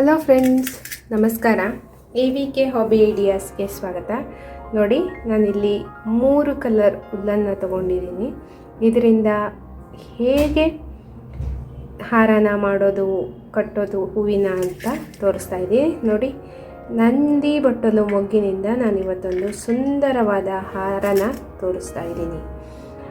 Hello friends ನಮಸ್ಕಾರ. A V K hobby ಐಡಿಯಾಸ್ಗೆ ಸ್ವಾಗತ. ನೋಡಿ, ನಾನಿಲ್ಲಿ ಮೂರು ಕಲರ್ ಉಲ್ಲನ್ನು ತಗೊಂಡಿದ್ದೀನಿ. ಇದರಿಂದ ಹೇಗೆ ಹಾರನ ಮಾಡೋದು, ಕಟ್ಟೋದು, ಹೂವಿನ ಅಂತ ತೋರಿಸ್ತಾ ಇದ್ದೀನಿ ನೋಡಿ, ನಂದಿ ಬಟ್ಟಲು ಮೊಗ್ಗಿನಿಂದ ನಾನಿವತ್ತೊಂದು ಸುಂದರವಾದ ಹಾರನ ತೋರಿಸ್ತಾ ಇದ್ದೀನಿ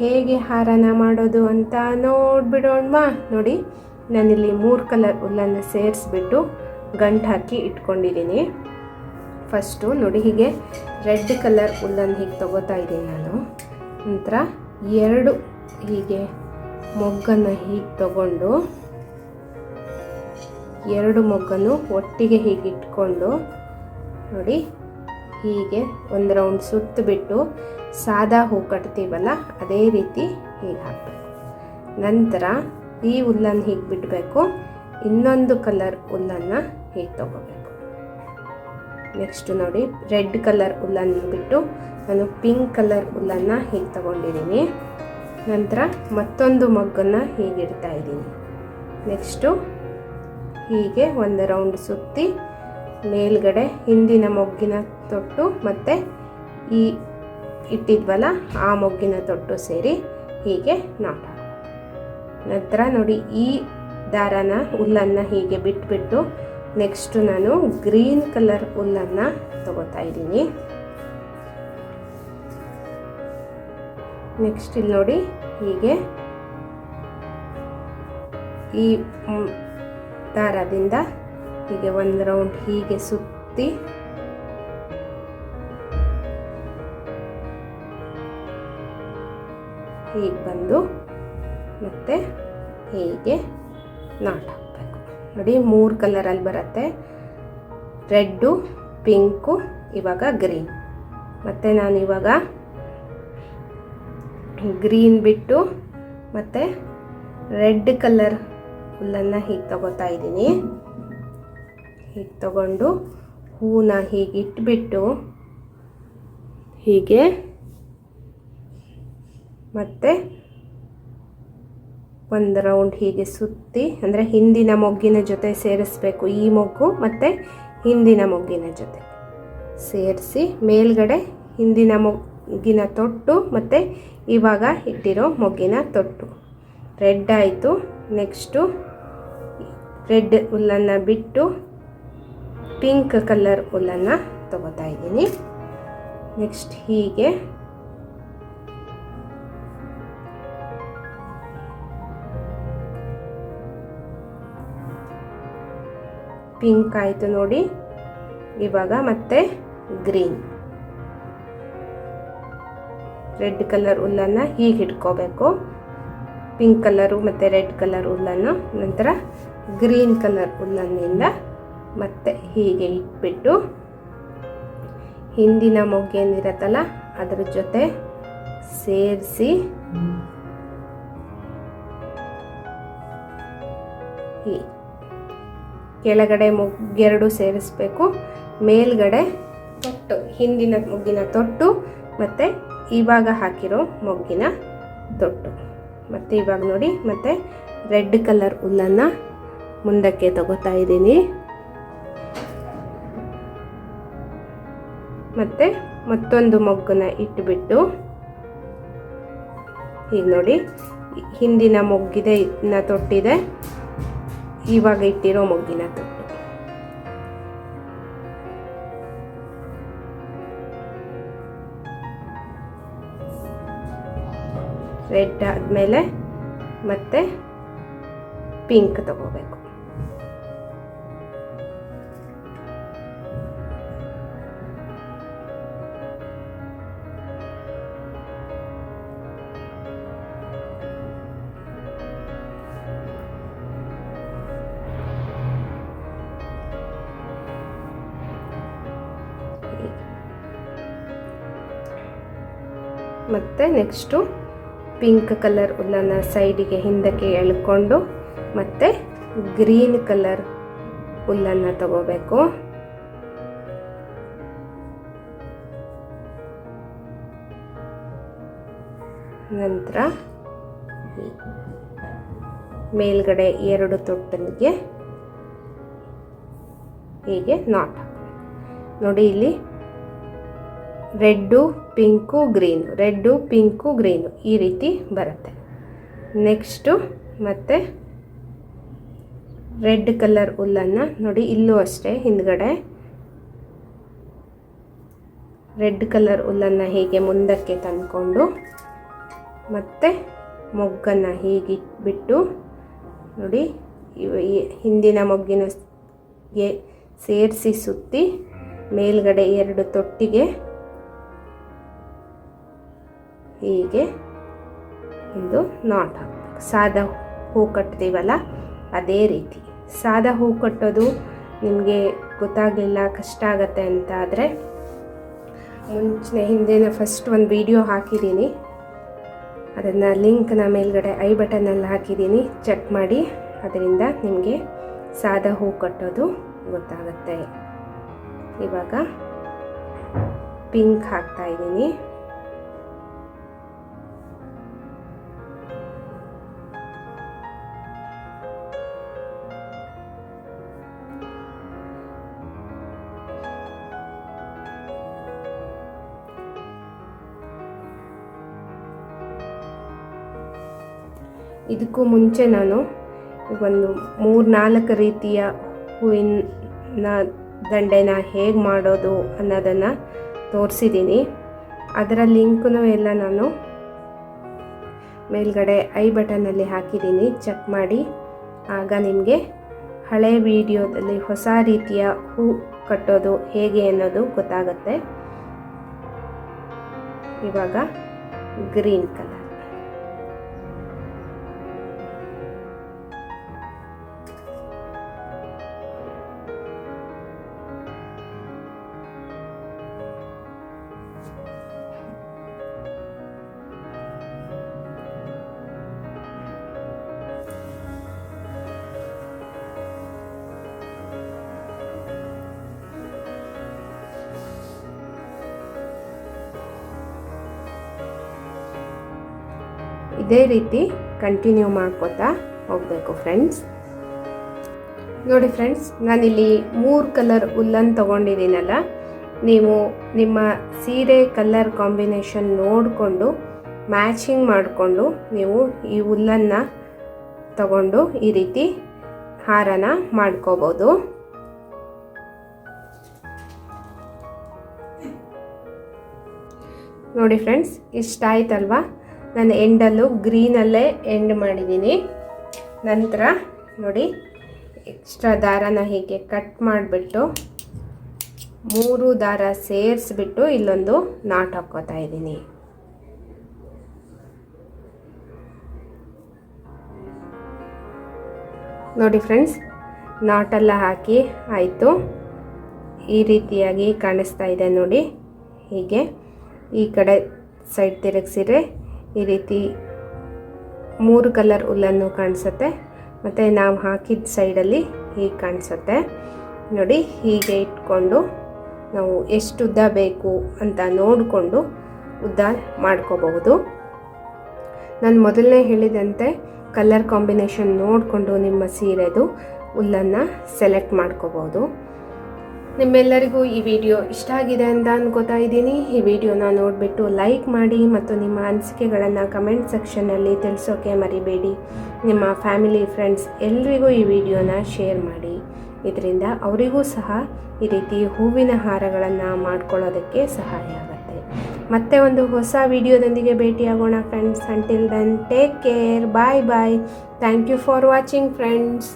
ಹೇಗೆ ಹಾರನ ಮಾಡೋದು ಅಂತ ನೋಡ್ಬಿಡೋಣವಾ? ನೋಡಿ, ನಾನಿಲ್ಲಿ ಮೂರು ಕಲರ್ ಹುಲ್ಲನ್ನು ಸೇರಿಸ್ಬಿಟ್ಟು ಗಂಟು ಹಾಕಿ ಇಟ್ಕೊಂಡಿದ್ದೀನಿ ಫಸ್ಟು ನೋಡಿ ಹೀಗೆ ರೆಡ್ ಕಲರ್ ಹುಲ್ಲನ್ನು ಹೀಗೆ ತೊಗೋತಾ ಇದ್ದೀನಿ ನಾನು. ನಂತರ ಎರಡು ಹೀಗೆ ಮೊಗ್ಗನ್ನು ಹೀಗೆ ತಗೊಂಡು, ಎರಡು ಮೊಗ್ಗನ್ನು ಒಟ್ಟಿಗೆ ಹೀಗೆ ಇಟ್ಕೊಂಡು, ನೋಡಿ ಹೀಗೆ ಒಂದು ರೌಂಡ್ ಸುತ್ತಬಿಟ್ಟು ಸಾದಾ ಹೂ ಕಟ್ತೀವಲ್ಲ, ಅದೇ ರೀತಿ ಹೀಗೆ ಹಾಕಬೇಕು. ನಂತರ ಈ ಹುಲ್ಲನ್ನು ಹೀಗೆ ಬಿಡಬೇಕು. ಇನ್ನೊಂದು ಕಲರ್ ಹುಲ್ಲನ್ನು ಹೀಗೆ ತಗೋಬೇಕು. ನೆಕ್ಸ್ಟ್ ನೋಡಿ, ರೆಡ್ ಕಲರ್ ಹುಲ್ಲನ್ನು ಬಿಟ್ಟು ನಾನು ಪಿಂಕ್ ಕಲರ್ ಹುಲ್ಲನ್ನು ಹೀಗೆ ತಗೊಂಡಿದ್ದೀನಿ. ನಂತರ ಮತ್ತೊಂದು ಮಗ್ಗನ್ನು ಹೀಗೆ ಇಡ್ತಾ ಇದ್ದೀನಿ. ನೆಕ್ಸ್ಟು ಹೀಗೆ ಒಂದು ರೌಂಡ್ ಸುತ್ತಿ ಮೇಲ್ಗಡೆ ಹಿಂದಿನ ಮೊಗ್ಗಿನ ತೊಟ್ಟು ಮತ್ತು ಈ ಇಟ್ಟಿದ್ವಲ್ಲ ಆ ಮೊಗ್ಗಿನ ತೊಟ್ಟು ಸೇರಿ ಹೀಗೆ ನಾಟ. ನಂತರ ನೋಡಿ ಈ ದಾರನ ಹುಲ್ಲನ್ನು ಹೀಗೆ ಬಿಟ್ಬಿಟ್ಟು ನೆಕ್ಸ್ಟು ನಾನು ಗ್ರೀನ್ ಕಲರ್ ಹುಲ್ಲನ್ನು ತಗೋತಾ ಇದ್ದೀನಿ. ನೆಕ್ಸ್ಟ್ ಇಲ್ಲಿ ನೋಡಿ ಹೀಗೆ ಈ ದಾರದಿಂದ ಹೀಗೆ ಒಂದು ರೌಂಡ್ ಹೀಗೆ ಸುತ್ತಿ ಹೀಗೆ ಬಂದು ಮತ್ತು ಹೀಗೆ ನಾಟ್ ಹಾಕಬೇಕು. ನೋಡಿ, ಮೂರು ಕಲರಲ್ಲಿ ಬರುತ್ತೆ. ರೆಡ್ಡು, ಪಿಂಕು, ಇವಾಗ ಗ್ರೀನ್. ಮತ್ತು ನಾನು ಇವಾಗ ಗ್ರೀನ್ ಬಿಟ್ಟು ಮತ್ತು ರೆಡ್ ಕಲರ್ ಹುಲ್ಲನ್ನು ಹೀಗೆ ತಗೋತಾ ಇದ್ದೀನಿ. ಹೀಗೆ ತಗೊಂಡು ಹೂನ ಹೀಗೆ ಇಟ್ಬಿಟ್ಟು ಹೀಗೆ ಮತ್ತು ಒಂದು ರೌಂಡ್ ಹೀಗೆ ಸುತ್ತಿ, ಅಂದರೆ ಹಿಂದಿನ ಮೊಗ್ಗಿನ ಜೊತೆ ಸೇರಿಸ್ಬೇಕು ಈ ಮೊಗ್ಗು ಮತ್ತು ಹಿಂದಿನ ಮೊಗ್ಗಿನ ಜೊತೆ. ಸೇರಿಸಿ ಮೇಲ್ಗಡೆ ಹಿಂದಿನ ಮೊಗ್ಗಿನ ತೊಟ್ಟು ಮತ್ತು ಇವಾಗ ಇಟ್ಟಿರೋ ಮೊಗ್ಗಿನ ತೊಟ್ಟು. ರೆಡ್ ಆಯಿತು ನೆಕ್ಸ್ಟು ರೆಡ್ ಹುಲ್ಲನ್ನು ಬಿಟ್ಟು ಪಿಂಕ್ ಕಲರ್ ಹುಲ್ಲನ್ನು ತಗೋತಾ ಇದ್ದೀನಿ. ನೆಕ್ಸ್ಟ್ ಹೀಗೆ ಪಿಂಕ್ ಆಯಿತು ನೋಡಿ. ಇವಾಗ ಮತ್ತೆ ಗ್ರೀನ್. ರೆಡ್ ಕಲರ್ ಹುಲ್ಲನ್ನು ಹೀಗೆ ಇಟ್ಕೋಬೇಕು. ಪಿಂಕ್ ಕಲರು ಮತ್ತು ರೆಡ್ ಕಲರ್ ಹುಲ್ಲನ್ನು ನಂತರ ಗ್ರೀನ್ ಕಲರ್ ಹುಲ್ಲನ್ನಿಂದ ಮತ್ತೆ ಹೀಗೆ ಇಟ್ಬಿಟ್ಟು ಹಿಂದಿನ ಮೊಗ್ಗೇನಿರತ್ತಲ್ಲ ಅದ್ರ ಜೊತೆ ಸೇರಿಸಿ ಹೀಗೆ ಕೆಳಗಡೆ ಮುಗ್ಗೆರಡು ಸೇರಿಸಬೇಕು. ಮೇಲ್ಗಡೆ ತೊಟ್ಟು, ಹಿಂದಿನ ಮುಗ್ಗಿನ ತೊಟ್ಟು ಮತ್ತು ಇವಾಗ ಹಾಕಿರೋ ಮೊಗ್ಗಿನ ತೊಟ್ಟು. ಮತ್ತು ಇವಾಗ ನೋಡಿ, ಮತ್ತು ರೆಡ್ ಕಲರ್ ಹುಲ್ಲನ್ನು ಮುಂದಕ್ಕೆ ತಗೋತಾ ಇದ್ದೀನಿ. ಮತ್ತು ಮತ್ತೊಂದು ಮೊಗ್ಗನ್ನು ಇಟ್ಟುಬಿಟ್ಟು ಈಗ ನೋಡಿ, ಹಿಂದಿನ ಮೊಗ್ಗಿದೆ ಇನ್ನ ತೊಟ್ಟಿದೆ. ಇವಾಗ ಇಟ್ಟಿರೋ ಮೊಗ್ಗಿನ ತೊಟ್ಟು ರೆಡ್ ಆದಮೇಲೆ ಮತ್ತೆ ಪಿಂಕ್ ತಗೋಬೇಕು. ಮತ್ತು ನೆಕ್ಸ್ಟು ಪಿಂಕ್ ಕಲರ್ ಉಲ್ಲನ್ನು ಸೈಡಿಗೆ ಹಿಂದಕ್ಕೆ ಎಳ್ಕೊಂಡು ಮತ್ತು ಗ್ರೀನ್ ಕಲರ್ ಹುಲ್ಲನ್ನು ತಗೋಬೇಕು. ನಂತರ ಮೇಲ್ಗಡೆ ಎರಡು ತೊಟ್ಟಲಿಗೆ ಹೀಗೆ ನಾಟ್ ನೋಡಿ ಇಲ್ಲಿ red, pink, green. Red, pink, green. ಈ ರೀತಿ ಬರುತ್ತೆ. ನೆಕ್ಸ್ಟು ಮತ್ತು ರೆಡ್ ಕಲರ್ ಹುಲ್ಲನ್ನು ನೋಡಿ, ಇಲ್ಲೂ ಅಷ್ಟೇ, ಹಿಂದ್ಗಡೆ. ರೆಡ್ ಕಲರ್ ಹುಲ್ಲನ್ನು ಹೀಗೆ ಮುಂದಕ್ಕೆ ತಂದ್ಕೊಂಡು, ಮತ್ತು ಮೊಗ್ಗನ್ನು ಹೀಗಿಟ್ಬಿಟ್ಟು, ನೋಡಿ, ಇವ- ಈ ಹಿಂದಿನ ಮೊಗ್ಗಿನ ಸೇರಿಸಿ ಸುತ್ತಿ, ಮೇಲ್ಗಡೆ ಎರಡು ತೊಟ್ಟಿಗೆ ಹೀಗೆ ಒಂದು ನಾಟ್ ಹಾಕಬೇಕು. ಸಾದಾ ಹೂ ಕಟ್ತೀವಲ್ಲ, ಅದೇ ರೀತಿ. ಸಾದ ಹೂ ಕಟ್ಟೋದು ನಿಮಗೆ ಗೊತ್ತಾಗಲಿಲ್ಲ, ಕಷ್ಟ ಆಗತ್ತೆ ಅಂತ ಆದರೆ ಮುಂಚೆ ಹಿಂದಿನ ಫಸ್ಟ್ ಒಂದು ವಿಡಿಯೋ ಹಾಕಿದ್ದೀನಿ. ಅದನ್ನು ಲಿಂಕ್ನ ಮೇಲ್ಗಡೆ ಐ ಬಟನಲ್ಲಿ ಹಾಕಿದ್ದೀನಿ. ಚೆಕ್ ಮಾಡಿ, ಅದರಿಂದ ನಿಮಗೆ ಸಾದಾ ಹೂ ಕಟ್ಟೋದು ಗೊತ್ತಾಗುತ್ತೆ. ಇವಾಗ ಪಿಂಕ್ ಹಾಕ್ತಾ ಇದ್ದೀನಿ. ಇದಕ್ಕೂ ಮುಂಚೆ ನಾನು ಒಂದು ಮೂರು ನಾಲ್ಕು ರೀತಿಯ ಹೂವಿನ ದಂಡೆನ ಹೇಗೆ ಮಾಡೋದು ಅನ್ನೋದನ್ನು ತೋರಿಸಿದ್ದೀನಿ. ಅದರ ಲಿಂಕನ್ನು ಎಲ್ಲ ನಾನು ಮೇಲ್ಗಡೆ ಐ ಬಟನಲ್ಲಿ ಹಾಕಿದ್ದೀನಿ. ಚೆಕ್ ಮಾಡಿ. ಆಗ ನಿಮಗೆ ಹಳೆ ವಿಡಿಯೋದಲ್ಲಿ ಹೊಸ ರೀತಿಯ ಹೂ ಕಟ್ಟೋದು ಹೇಗೆ ಅನ್ನೋದು ಗೊತ್ತಾಗುತ್ತೆ. ಇವಾಗ ಗ್ರೀನ್ ಕಲರ್. ಇದೇ ರೀತಿ ಕಂಟಿನ್ಯೂ ಮಾಡ್ಕೋತಾ ಹೋಗಬೇಕು ಫ್ರೆಂಡ್ಸ್ ನೋಡಿ ಫ್ರೆಂಡ್ಸ್ ನಾನಿಲ್ಲಿ ಮೂರು ಕಲರ್ ಉಲ್ಲನ್ ತೊಗೊಂಡಿದ್ದೀನಲ್ಲ, ನೀವು ನಿಮ್ಮ ಸೀರೆ ಕಲರ್ ಕಾಂಬಿನೇಷನ್ ನೋಡಿಕೊಂಡು ಮ್ಯಾಚಿಂಗ್ ಮಾಡಿಕೊಂಡು ನೀವು ಈ ಹುಲ್ಲನ್ನು ತಗೊಂಡು ಈ ರೀತಿ ಹಾರನ ಮಾಡ್ಕೋಬೋದು. ನೋಡಿ ಫ್ರೆಂಡ್ಸ್ ಇಷ್ಟ ಆಯ್ತಲ್ವಾ ನಾನು ಎಂಡಲ್ಲು ಗ್ರೀನಲ್ಲೇ ಎಂಡ್ ಮಾಡಿದ್ದೀನಿ. ನಂತರ ನೋಡಿ ಎಕ್ಸ್ಟ್ರಾ ದಾರನ ಹೀಗೆ ಕಟ್ ಮಾಡಿಬಿಟ್ಟು ಮೂರು ದಾರ ಸೇರಿಸ್ಬಿಟ್ಟು ಇಲ್ಲೊಂದು ನಾಟ್ ಹಾಕ್ಕೋತಾ ಇದ್ದೀನಿ. ನೋಡಿ ಫ್ರೆಂಡ್ಸ್ ನಾಟೆಲ್ಲ ಹಾಕಿ ಆಯಿತು. ಈ ರೀತಿಯಾಗಿ ಕಾಣಿಸ್ತಾ ಇದೆ ನೋಡಿ. ಹೀಗೆ ಈ ಕಡೆ ಸೈಡ್ ತಿರುಗಿಸಿದ್ರೆ ಈ ರೀತಿ ಮೂರು ಕಲರ್ ಹುಲ್ಲನ್ನು ಕಾಣಿಸುತ್ತೆ. ಮತ್ತು ನಾವು ಹಾಕಿದ ಸೈಡಲ್ಲಿ ಹೀಗೆ ಕಾಣಿಸುತ್ತೆ. ನೋಡಿ, ಹೀಗೆ ಇಟ್ಕೊಂಡು ನಾವು ಎಷ್ಟು ಉದ್ದ ಬೇಕು ಅಂತ ನೋಡಿಕೊಂಡು ಉದ್ದ ಮಾಡ್ಕೋಬಹುದು. ನಾನು ಮೊದಲನೇ ಹೇಳಿದಂತೆ ಕಲರ್ ಕಾಂಬಿನೇಷನ್ ನೋಡಿಕೊಂಡು ನಿಮ್ಮ ಸೀರೆದು ಹುಲ್ಲನ್ನು ಸೆಲೆಕ್ಟ್ ಮಾಡ್ಕೋಬೋದು ನಿಮ್ಮೆಲ್ಲರಿಗೂ ಈ ವಿಡಿಯೋ ಇಷ್ಟ ಆಗಿದೆ ಅಂತ ಅನ್ಕೋತಾ ಇದ್ದೀನಿ. ಈ ವಿಡಿಯೋನ ನೋಡಿಬಿಟ್ಟು ಲೈಕ್ ಮಾಡಿ ಮತ್ತು ನಿಮ್ಮ ಅನಿಸಿಕೆಗಳನ್ನು ಕಮೆಂಟ್ ಸೆಕ್ಷನ್ನಲ್ಲಿ ತಿಳಿಸೋಕೆ ಮರಿಬೇಡಿ. ನಿಮ್ಮ ಫ್ಯಾಮಿಲಿ, ಫ್ರೆಂಡ್ಸ್ ಎಲ್ರಿಗೂ ಈ ವಿಡಿಯೋನ ಶೇರ್ ಮಾಡಿ. ಇದರಿಂದ ಅವರಿಗೂ ಸಹ ಈ ರೀತಿ ಹೂವಿನ ಹಾರಗಳನ್ನು ಮಾಡ್ಕೊಳ್ಳೋದಕ್ಕೆ ಸಹಾಯ ಆಗುತ್ತೆ. ಮತ್ತೆ ಒಂದು ಹೊಸ ವಿಡಿಯೋದೊಂದಿಗೆ ಭೇಟಿಯಾಗೋಣ friends until then take care bye bye thank you for watching friends